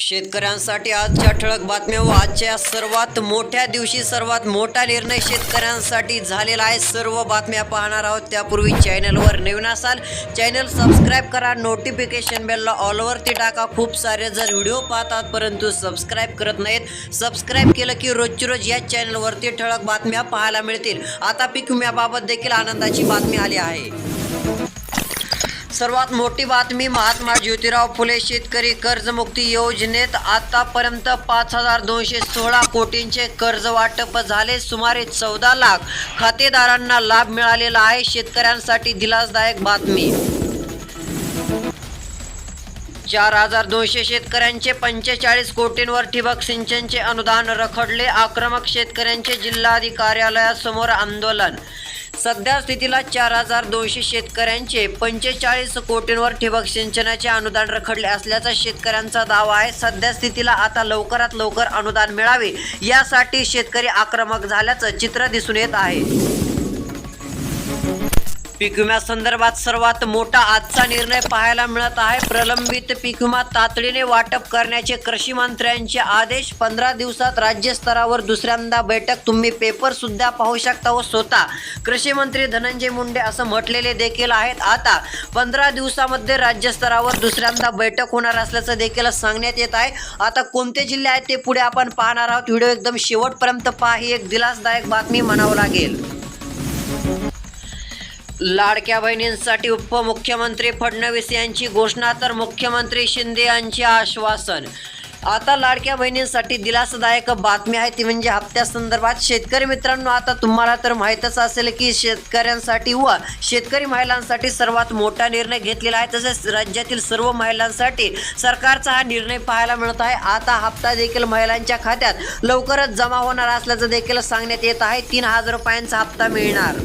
शेतकऱ्यांसाठी आजच्या ठळक बातम्या व आजच्या सर्वात मोठ्या दिवशी सर्वात मोठा निर्णय शेतकऱ्यांसाठी झालेला आहे. सर्व बातम्या पाहणार आहोत. त्यापूर्वी चॅनलवर नवीन असाल चॅनल सबस्क्राईब करा. नोटिफिकेशन बेलला ऑलवरती टाका. खूप सारे जण व्हिडिओ पाहतात परंतु सबस्क्राईब करत नाहीत सबस्क्राईब केलं की रोजची रोज या चॅनलवरती ठळक बातम्या पाहायला मिळतील. आता पीक विम्याबाबत देखील आनंदाची बातमी आली आहे. सर्वात मोठी बातमी महात्मा ज्योतिराव फुले शेतकरी कर्जमुक्ती योजनेत आतापर्यंत पाच हजार दोनशे सोळा कोटींचे कर्ज वाटप झाले. सुमारे चौदा लाख खातेदारांना लाभ मिळालेला आहे. शेतकऱ्यांसाठी दिलासदायक बातमी. चार हजार दोनशे शेतकऱ्यांचे पंचेचाळीस कोटींवर ठिबक सिंचनचे अनुदान रखडले. आक्रमक शेतकऱ्यांचे जिल्हाधिकारी कार्यालयासमोर आंदोलन. सध्या स्थितीला चार हजार दोनशे शेतकऱ्यांचे पंचेचाळीस कोटींवर ठिबक सिंचनाचे अनुदान रखडले असल्याचा शेतकऱ्यांचा दावा आहे. सध्या स्थितीला आता लवकरात लवकर अनुदान मिळावे यासाठी शेतकरी आक्रमक झाल्याचं चित्र दिसून येत आहे. पीक विम्यासंदर्भात सर्वात मोठा आजचा निर्णय पाहायला मिळत आहे. प्रलंबित पीक विमा तातडीने वाटप करण्याचे कृषी मंत्र्यांचे आदेश. पंधरा दिवसात राज्यस्तरावर दुसऱ्यांदा बैठक. तुम्ही पेपर सुद्धा पाहू शकता व स्वतः. कृषी मंत्री धनंजय मुंडे असं म्हटलेले देखील आहेत. आता पंधरा दिवसामध्ये राज्यस्तरावर दुसऱ्यांदा बैठक होणार असल्याचं देखील सांगण्यात येत आहे. आता कोणते जिल्हे आहेत ते पुढे आपण पाहणार आहोत. व्हिडिओ एकदम शेवटपर्यंत पहा. ही एक दिलासदायक बातमी म्हणावं लागेल. लाडक्या बहिणींसाठी उपमुख्यमंत्री फडणवीस यांची घोषणा तर मुख्यमंत्री शिंदे यांचे आश्वासन. आता लाडक्या बहिणींसाठी दिलासदायक बातमी आहे ती म्हणजे हप्त्यासंदर्भात शेतकरी मित्रांनो आता तुम्हाला तर माहीतच असेल की शेतकऱ्यांसाठी व शेतकरी महिलांसाठी सर्वात मोठा निर्णय घेतलेला आहे. तसेच राज्यातील सर्व महिलांसाठी सरकारचा हा निर्णय पाहायला मिळत आहे. आता हप्ता देखील महिलांच्या खात्यात लवकरच जमा होणार असल्याचं देखील सांगण्यात येत आहे. तीन हजार रुपयांचा हप्ता मिळणार.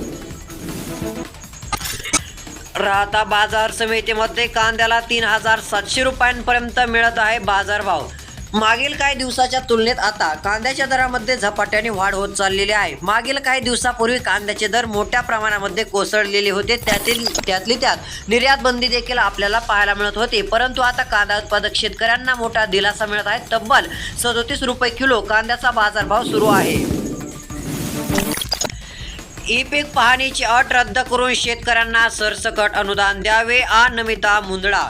राहता बाजार समितीमध्ये कांद्याला तीन हजार सातशे रुपयांपर्यंत मिळत आहे बाजारभाव मागील काही दिवसाच्या तुलनेत आता कांद्याच्या दरामध्ये झपाट्याने वाढ होत चाललेली आहे. मागील काही दिवसापूर्वी कांद्याचे दर मोठ्या प्रमाणामध्ये कोसळलेले होते. त्यातील त्यातली त्यात निर्यात बंदी देखील आपल्याला पाहायला मिळत होती. परंतु आता कांदा उत्पादक शेतकऱ्यांना मोठा दिलासा मिळत आहे. तब्बल सदोतीस रुपये किलो कांद्याचा बाजारभाव सुरू आहे. ई पीक पाहणीची अट रद्द करून शेतकऱ्यांना सरसकट अनुदान द्यावे आ नमिता मुंदडा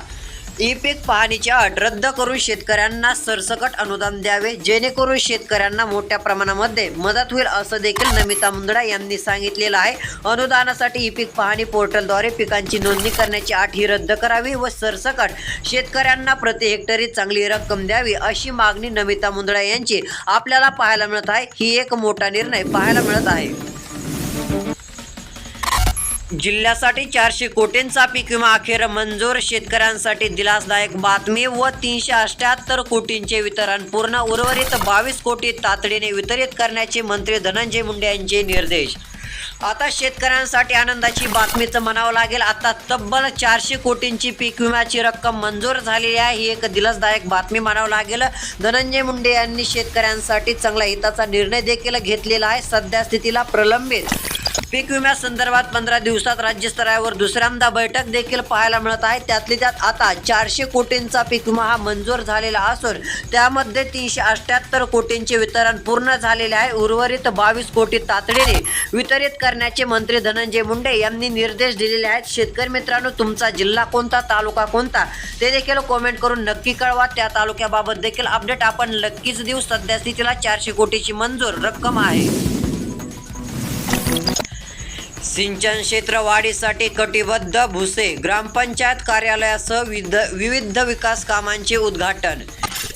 ई पीक पाहणीची अट रद्द करून शेतकऱ्यांना सरसकट अनुदान द्यावे जेणेकरून शेतकऱ्यांना मोठ्या प्रमाणामध्ये मदत होईल असं देखील नमिता मुंदडा यांनी सांगितलेलं आहे. अनुदानासाठी ई पीक पाहणी पोर्टलद्वारे पिकांची नोंदणी करण्याची अट ही रद्द करावी व सरसकट शेतकऱ्यांना प्रति हेक्टरी चांगली रक्कम द्यावी अशी मागणी नमिता मुंदडा यांची आपल्याला पाहायला मिळत आहे. ही एक मोठा निर्णय पाहायला मिळत आहे. जिल्ह्यासाठी चारशे कोटींचा पीक विमा अखेर मंजूर. शेतकऱ्यांसाठी दिलासदायक बातमी व तीनशे अठ्याहत्तर कोटींचे वितरण. पूर्ण उर्वरित बावीस कोटी तातडीने वितरित करण्याचे मंत्री धनंजय मुंडे यांचे निर्देश. आता शेतकऱ्यांसाठी आनंदाची बातमीच म्हणावं लागेल आता तब्बल चारशे कोटींची पीक विम्याची रक्कम मंजूर झालेली आहे ही एक दिलासदायक बातमी म्हणावं लागेल. धनंजय मुंडे यांनी शेतकऱ्यांसाठी चांगला हिताचा निर्णय देखील घेतलेला आहे सध्या स्थितीला प्रलंबित. पीक विम्यासंदर्भात पंधरा दिवसात राज्यस्तरावर दुसऱ्यांदा बैठक देखील पाहायला मिळत आहे. त्यातली त्यात आता चारशे कोटींचा पीक विमा हा मंजूर झालेला असून त्यामध्ये तीनशे अठ्याहत्तर कोटींचे वितरण पूर्ण झालेले आहे. उर्वरित बावीस कोटी तातडीने वितरित करण्याचे मंत्री धनंजय मुंडे यांनी निर्देश दिलेले आहेत. शेतकरी मित्रांनो तुमचा जिल्हा कोणता तालुका कोणता ते देखील कॉमेंट करून नक्की कळवा. त्या तालुक्याबाबत देखील अपडेट आपण नक्कीच देऊ. सध्या स्थितीला चारशे कोटीची मंजूर रक्कम आहे. सिंचन क्षेत्र वाढीसाठी कटिबद्ध भुसे ग्रामपंचायत कार्यालयासह विविध विविध विकास कामांचे उद्घाटन.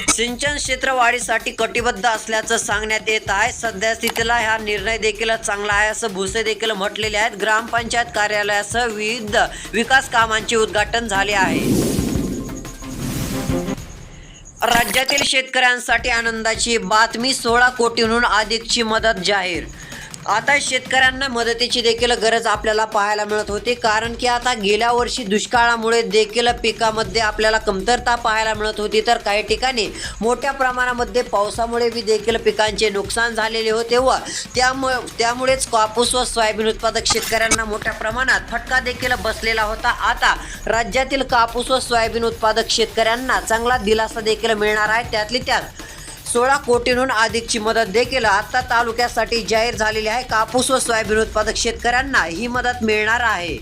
सिंचन क्षेत्र वाढीसाठी कटिबद्ध असल्याचं सांगण्यात येत आहे. सध्या स्थितीला हा निर्णय देखील चांगला आहे असं भुसे देखील म्हटलेले आहेत. ग्रामपंचायत कार्यालयासह विविध विकास कामांचे उद्घाटन झाले आहे. राज्यातील शेतकऱ्यांसाठी आनंदाची बातमी सोळा कोटींहून अधिकची मदत जाहीर आता शेतकऱ्यांना मदतीची देखील गरज आपल्याला पाहायला मिळत होती कारण की आता गेल्या वर्षी दुष्काळामुळे देखील पिकामध्ये आपल्याला कमतरता पाहायला मिळत होती. तर काही ठिकाणी मोठ्या प्रमाणामध्ये पावसामुळे बी देखील पिकांचे नुकसान झालेले होते व त्यामुळे त्यामुळेच कापूस व सोयाबीन उत्पादक शेतकऱ्यांना मोठ्या प्रमाणात फटका देखील बसलेला होता. आता राज्यातील कापूस व सोयाबीन उत्पादक शेतकऱ्यांना चांगला दिलासा देखील मिळणार आहे. त्यातली त्यात सोळा कोटींहून अधिकची मदत देखील आता तालुक्यासाठी जाहीर झालेली आहे. कापूस व सोयाबीन उत्पादक शेतकऱ्यांना ही मदत मिळणार आहे.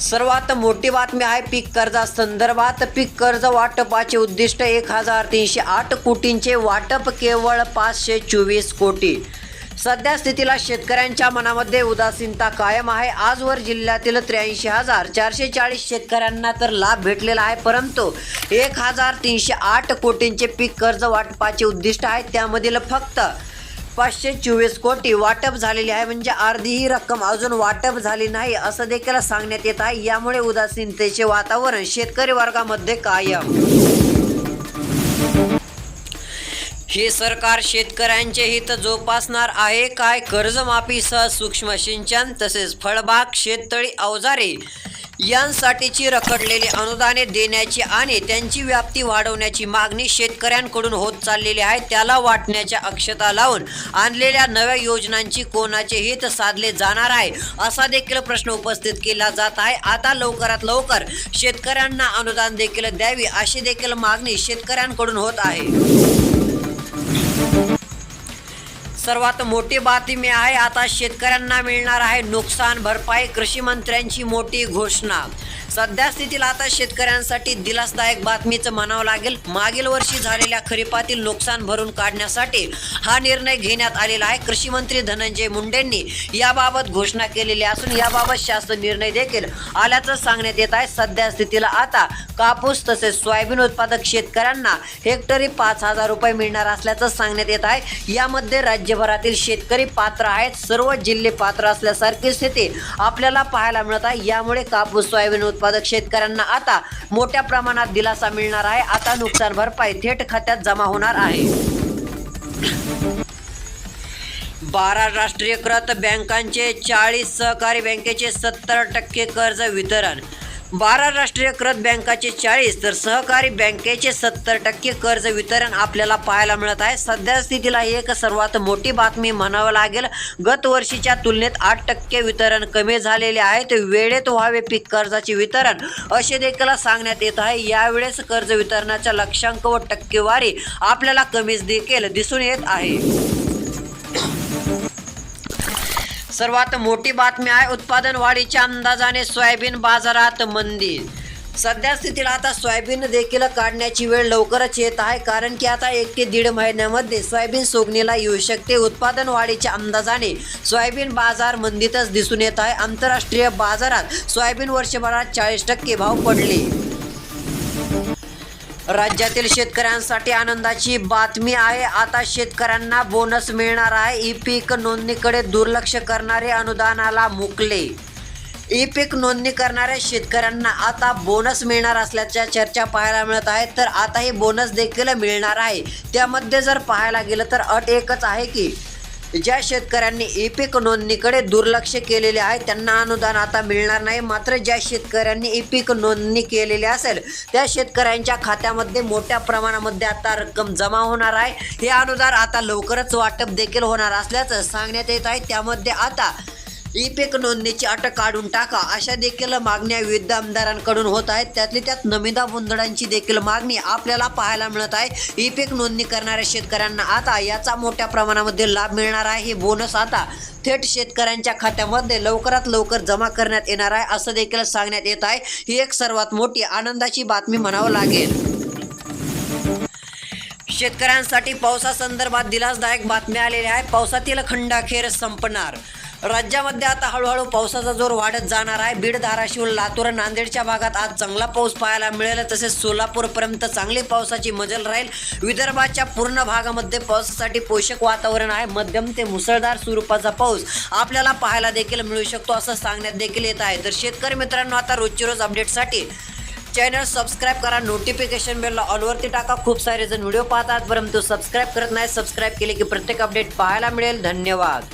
सर्वात मोठी बातमी आहे पीक कर्जा संदर्भात. पीक कर्ज वाटपाचे उद्दिष्ट एक हजार तीनशे आठ कोटींचे वाटप केवळ पाचशे चोवीस कोटी. सध्या स्थितीला शेतकऱ्यांच्या मनामध्ये उदासीनता कायम आहे. आजवर जिल्ह्यातील त्र्याऐंशी हजार चारशे चाळीस शेतकऱ्यांना तर लाभ भेटलेला आहे परंतु एक हजार तीनशे आठ कोटींचे पीक कर्ज वाटपाचे उद्दिष्ट आहे. त्यामधील फक्त पाचशे चोवीस कोटी वाटप झालेली आहे. म्हणजे अर्धी ही रक्कम अजून वाटप झाली नाही असं देखील सांगण्यात येत आहे. यामुळे उदासीनतेचे वातावरण शेतकरी वर्गामध्ये कायम. हे सरकार शेतकऱ्यांचे हित जोपासणार आहे. काय कर्जमाफीसह सूक्ष्म सिंचन तसेच फळबाग शेततळी अवजारे यांसाठीची रखडलेली अनुदाने देण्याची आणि त्यांची व्याप्ती वाढवण्याची मागणी शेतकऱ्यांकडून होत चाललेली आहे. त्याला वाटण्याच्या अक्षता लावून आणलेल्या नव्या योजनांची कोणाचे हित साधले जाणार आहे असा देखील प्रश्न उपस्थित केला जात आहे. आता लवकरात लवकर शेतकऱ्यांना अनुदान देखील द्यावी अशी देखील मागणी शेतकऱ्यांकडून होत आहे. सर्वात मोठी बातमी आहे. आता शेतकऱ्यांना मिळणार आहे नुकसान भरपाई कृषी मंत्र्यांची मोठी घोषणा. सध्या स्थितीला आता शेतकऱ्यांसाठी दिलासदायक बातमीचं म्हणावं लागेल. मागील वर्षी झालेल्या खरीपातील नुकसान भरून काढण्यासाठी हा निर्णय घेण्यात आलेला आहे. कृषी मंत्री धनंजय मुंडेंनी याबाबत घोषणा केलेली असून याबाबत शासन निर्णय देखील आल्याचं सांगण्यात येत आहे. सध्या स्थितीला आता कापूस तसेच सोयाबीन उत्पादक शेतकऱ्यांना हेक्टरी पाच हजार रुपये मिळणार असल्याचं सांगण्यात येत आहे. यामध्ये राज्यभरातील शेतकरी पात्र आहेत. सर्व जिल्हे पात्र असल्यासारखी स्थिती आपल्याला पाहायला मिळत आहे. यामुळे कापूस सोयाबीन उत्पादक शेतकऱ्यांना आता मोठ्या प्रमाणात दिलासा मिळणार आहे. आता नुकसान भरपाई थेट खात्यात जमा होणार आहे. बारा राष्ट्रीयकृत बँकांचे चाळीस सहकारी बँकेचे सत्तर टक्के कर्ज वितरण. बारा राष्ट्रीयकृत बँकाचे चाळीस तर सहकारी बँकेचे सत्तर टक्के कर्ज वितरण आपल्याला पाहायला मिळत आहे. सध्या स्थितीला ही एक सर्वात मोठी बातमी म्हणावं लागेल. गत वर्षीच्या तुलनेत आठ टक्के वितरण कमी झालेले आहे. ते वेळेत व्हावे पीक कर्जाचे वितरण असे देखील सांगण्यात येत आहे. यावेळेस कर्ज वितरणाच्या लक्षांक व टक्केवारी आपल्याला कमीच देखील दिसून येत आहे. सर्वात मोठी बातमी आहे उत्पादन वाढीच्या अंदाजाने सोयाबीन बाजारात मंदी. सध्या स्थितीला आता सोयाबीन देखील काढण्याची वेळ लवकरच येत आहे कारण की आता एक ते दीड महिन्यामध्ये सोयाबीन सोगणीला येऊ शकते. उत्पादन वाढीच्या अंदाजाने सोयाबीन बाजार मंदीतच दिसून येत आहे. आंतरराष्ट्रीय बाजारात सोयाबीन वर्षभरात चाळीस टक्के भाव पडले. राज्यातील शेतकऱ्यांसाठी आनंदाची बातमी आहे. आता शेतकऱ्यांना बोनस मिळणार आहे. ई पीक नोंदणीकडे दुर्लक्ष करणारे अनुदानाला मुकले ई पीक नोंदणी करणाऱ्या शेतकऱ्यांना आता बोनस मिळणार असल्याच्या चर्चा पाहायला मिळत आहेत तर आता हे बोनस देखील मिळणार आहे. त्यामध्ये जर पाहायला गेलं तर अट एकच आहे की ज्या शेतकऱ्यांनी ई पीक नोंदणीकडे दुर्लक्ष केलेले आहे त्यांना अनुदान आता मिळणार नाही. मात्र ज्या शेतकऱ्यांनी ई पीक नोंदणी केलेली असेल त्या शेतकऱ्यांच्या खात्यामध्ये मोठ्या प्रमाणामध्ये आता रक्कम जमा होणार आहे. हे अनुदान आता लवकरच वाटप देखील होणार असल्याचं सांगण्यात येत आहे. त्यामध्ये आता ई पीक नोंदणीची अटक काढून टाका. अशा देखील मागण्या विविध आमदारांकडून होत आहेत. त्यातली त्यात नमिदा बोंदडांची देखील मागणी आपल्याला पाहायला मिळत आहे. ई पीक नोंदणी करणाऱ्या शेतकऱ्यांना आता याचा मोठ्या प्रमाणामध्ये लाभ मिळणार आहे. हे बोनस आता थेट शेतकऱ्यांच्या खात्यामध्ये लवकरात लवकर जमा करण्यात येणार आहे असं देखील सांगण्यात येत आहे. ही एक सर्वात मोठी आनंदाची बातमी म्हणावं लागेल. शेतकऱ्यांसाठी पावसासंदर्भात दिलासदायक बातम्या आलेल्या आहे पावसातील खंडाखेर संपणार. राज्यामध्ये आता हळूहळू पावसाचा जोर वाढत जाणार आहे. बीड धाराशिव लातूर नांदेडच्या भागात आज चांगला पाऊस पाहायला मिळेल. तसेच सोलापूरपर्यंत चांगली पावसाची मजल राहील. विदर्भाच्या पूर्ण भागामध्ये पावसासाठी पोषक वातावरण आहे. मध्यम ते मुसळधार स्वरूपाचा पाऊस आपल्याला पाहायला देखील मिळू शकतो असं सांगण्यात देखील येत आहे. तर शेतकरी मित्रांनो आता रोजची रोज अपडेटसाठी चॅनल सबस्क्राईब करा. नोटिफिकेशन बेलला ऑलवरती टाका. खूप सारे जण व्हिडिओ पाहतात परंतु सबस्क्राईब करत नाही. सबस्क्राईब केले की प्रत्येक अपडेट पाहायला मिळेल. धन्यवाद.